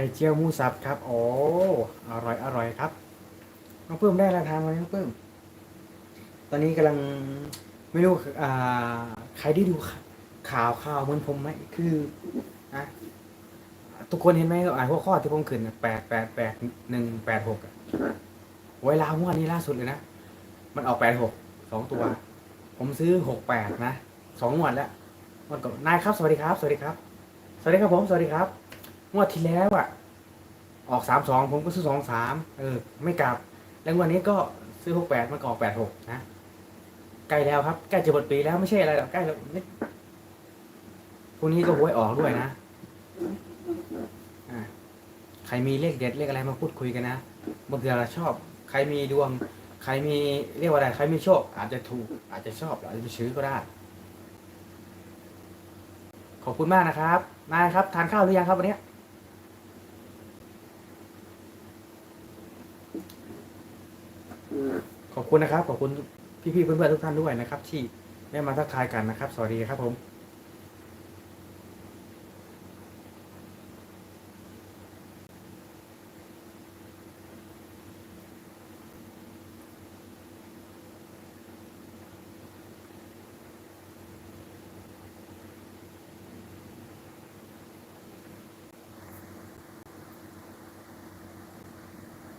ข่เจียวหมูสับครับ โอ้อร่อยอร่อยครับน้องปื้มได้อะไรทานวันนี้น้องปื้มตอนนี้กำลังไม่รู้อ่าใครได้ดูข่าวข่าวเหมือนผมไหมคืออะทุกคนเห็นไหมอ่านหัวข้อที่ผมขึ้นแปดแปดแปดหนึ่งแปดหกเวลางวดนี้ล่าสุดเลยนะ มันออกแปดหกสองตัว ผมซื้อหกแปดนะสองงวดแล้วงวดก่อนนายครับสวัสดีครับ สวัสดีครับ สวัสดีครับผมสวัสดีครับ งวดที่แล้วอะออกสามสองผมก็ซื้อสองสามเออ ไม่กลับ แล้ววันนี้ก็ซื้อหกแปดมันก็ออกแปดหกนะใกล้แล้วครับใกล้จะหมดปีแล้วไม่ใช่อะไรหรอกใกล้แล้วนิดพรุ่งนี้ก็หวยออกด้วยนะอ่าใครมีเลขเด็ดเลขอะไรมาพูดคุยกันนะบางทีเราชอบ ใครมีดวง ใครมีเรียกว่าอะไร ใครมีโชค อาจจะถูก อาจจะชอบอาจจะไปซื้อก็ได้ ขอบคุณมากนะครับนายครับ ทานข้าวหรือยังครับวันนี้ ขอบ คุณนะครับ ขอบคุณพี่ๆเพื่อนๆทุกท่านด้วยนะครับ ที่ได้มาทักทายกันนะครับ สวัสดีครับผม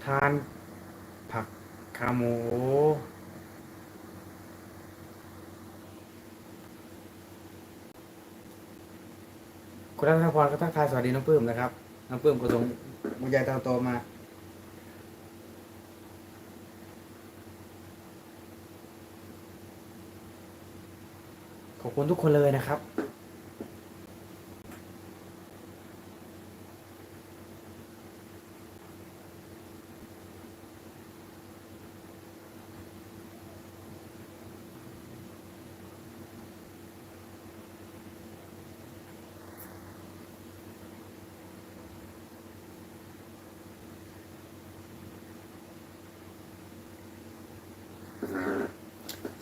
ทาน คาโมคุณรัตนพรก็ทักทายสวัสดีน้องปื้มนะครับ น้องปื้มก็ส่งมุยายตาโตมา ขอบคุณทุกคนเลยนะครับ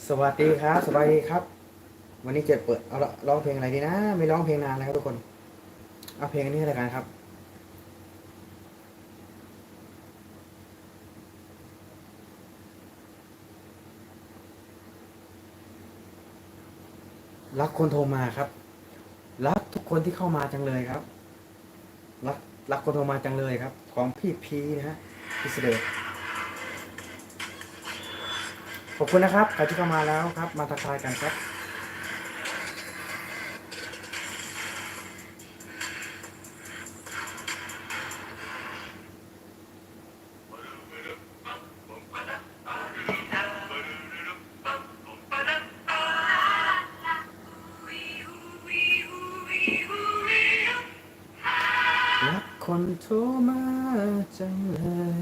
สวัสดีครับสบายดีครับ วันนี้เจะเปิดเอาร้องเพลงอะไรดีนะ ไม่ร้องเพลงนานแล้วครับทุกคน เอาเพลงนี้อะไรกันครับ รักคนโทรมาครับ รักทุกคนที่เข้ามาจังเลยครับ รักรักคนโทรมาจังเลยครับ ของพี่พีนะฮะพี่เสด็จ ขอบคุณนะครับใครที่เข้ามาแล้วครับ มาทักทายกันครับรักคนโทรมาจังเลย